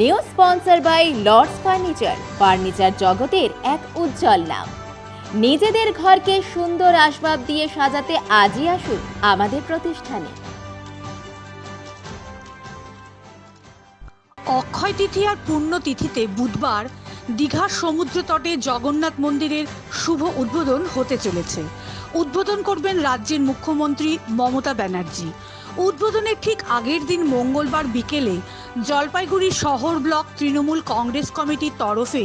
New sponsor by Lords furniture. Furniture জগতের এক উজ্জ্বল নাম। নিজেদের ঘরকে সুন্দর আসবাব দিয়ে সাজাতে আজই আসুন আমাদের প্রতিষ্ঠানে। অক্ষয় তিথি আর পুণ্যতিথিতে বুধবার দীঘার সমুদ্র তটে জগন্নাথ মন্দিরের শুভ উদ্বোধন হতে চলেছে। উদ্বোধন করবেন রাজ্যের মুখ্যমন্ত্রী মমতা ব্যানার্জি। উদ্বোধনের ঠিক আগের দিন মঙ্গলবার বিকেলে জলপাইগুড়ি শহর ব্লক তৃণমূল কংগ্রেস কমিটির তরফে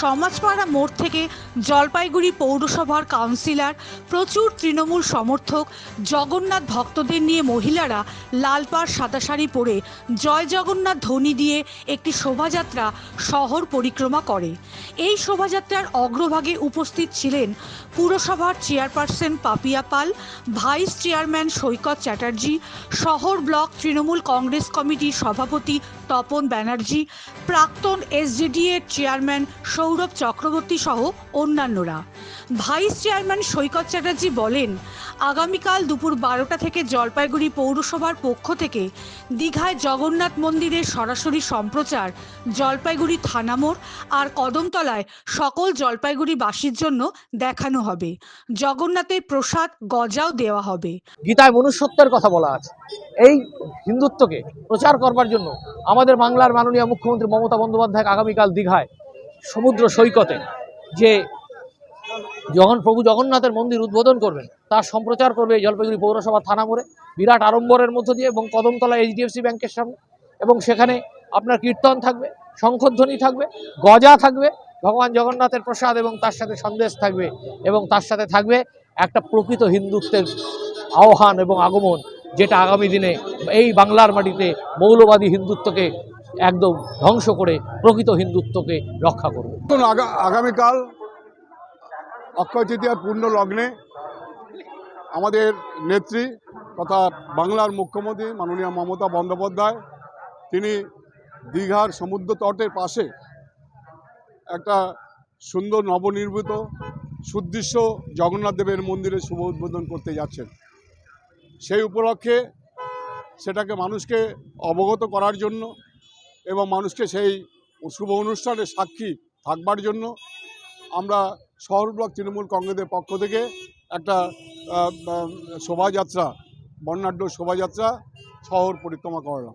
সমাজপাড়া মোড় থেকে জলপাইগুড়ি পৌরসভার কাউন্সিলর, প্রচুর তৃণমূল সমর্থক, জগন্নাথ ভক্তদের নিয়ে মহিলারা লাল পাড় সাদা শাড়ি পরে জয় জগন্নাথ ধ্বনি দিয়ে একটি শোভাযাত্রা শহর পরিক্রমা করে। এই শোভাযাত্রার অগ্রভাগে উপস্থিত ছিলেন পুরসভার chairperson Papiya Pal, vice chairman Saikat Chatterjee, শহর ব্লক তৃণমূল কংগ্রেস কমিটির সভাপতি তপন ব্যানার্জি, প্রাক্তন এসডিডিএ চেয়ারম্যান সৌরভ চক্রবর্তী সহ অন্যান্যরা। ভাইস চেয়ারম্যান সৈকত চ্যাটার্জি বলেন, আগামীকাল দুপুর বারোটা থেকে জলপাইগুড়ি পৌরসভার পক্ষ থেকে দীঘায় জগন্নাথ মন্দিরের সরাসরি সম্প্রচার, জলপাইগুড়ি থানামোড় আর কদমতলায় সকল জলপাইগুড়িবাসীর জন্য দেখানো হবে। জগন্নাথের প্রসাদ গজাও দেওয়া হবে। গীতায় মনুষ্যত্বের কথা বলা আছে। এই হিন্দুত্বকে প্রচার করবার জন্য আমাদের বাংলার মাননীয় মুখ্যমন্ত্রী মমতা বন্দ্যোপাধ্যায় আগামীকাল দীঘায় সমুদ্র সৈকতে যে যখন প্রভু জগন্নাথের মন্দির উদ্বোধন করবেন, তার সম্প্রচার করবে জলপাইগুড়ি পৌরসভা থানা মোড়ে। বিরাট আড়ম্বরের মধ্য দিয়ে এবং কদমতলা এইচডিএফসি ব্যাংকের সামনে। এবং সেখানে আপনার কীর্তন থাকবে শঙ্খধ্বনি থাকবে, গজা থাকবে, ভগবান জগন্নাথের প্রসাদ এবং তার সাথে সন্দেশ থাকবে এবং তার সাথে থাকবে একটা প্রকৃত হিন্দুত্বের আহ্বান এবং আগমন। যেটা আগামী দিনে এই বাংলার মাটিতে মৌলবাদী হিন্দুত্বকে একদম ধ্বংস করে প্রকৃত হিন্দুত্বকে রক্ষা করবে। আগামীকাল অক্ষয় তৃতীয়ার পূর্ণ লগ্নে আমাদের নেত্রী তথা বাংলার মুখ্যমন্ত্রী মাননীয় মমতা বন্দ্যোপাধ্যায়, তিনি দীঘার সমুদ্র তটের পাশে একটা সুন্দর নবনির্মিত, সুদৃশ্য জগন্নাথ দেবের মন্দিরের শুভ উদ্বোধন করতে যাচ্ছেন। সেই উপলক্ষে সেটাকে মানুষকে অবগত করার জন্য এবং মানুষকে সেই শুভ অনুষ্ঠানে সাক্ষী থাকবার জন্য আমরা শহর ব্লক তৃণমূল কংগ্রেসের পক্ষ থেকে একটা শোভাযাত্রা, বর্ণাঢ্য শোভাযাত্রা শহর পরিক্রমা করলাম।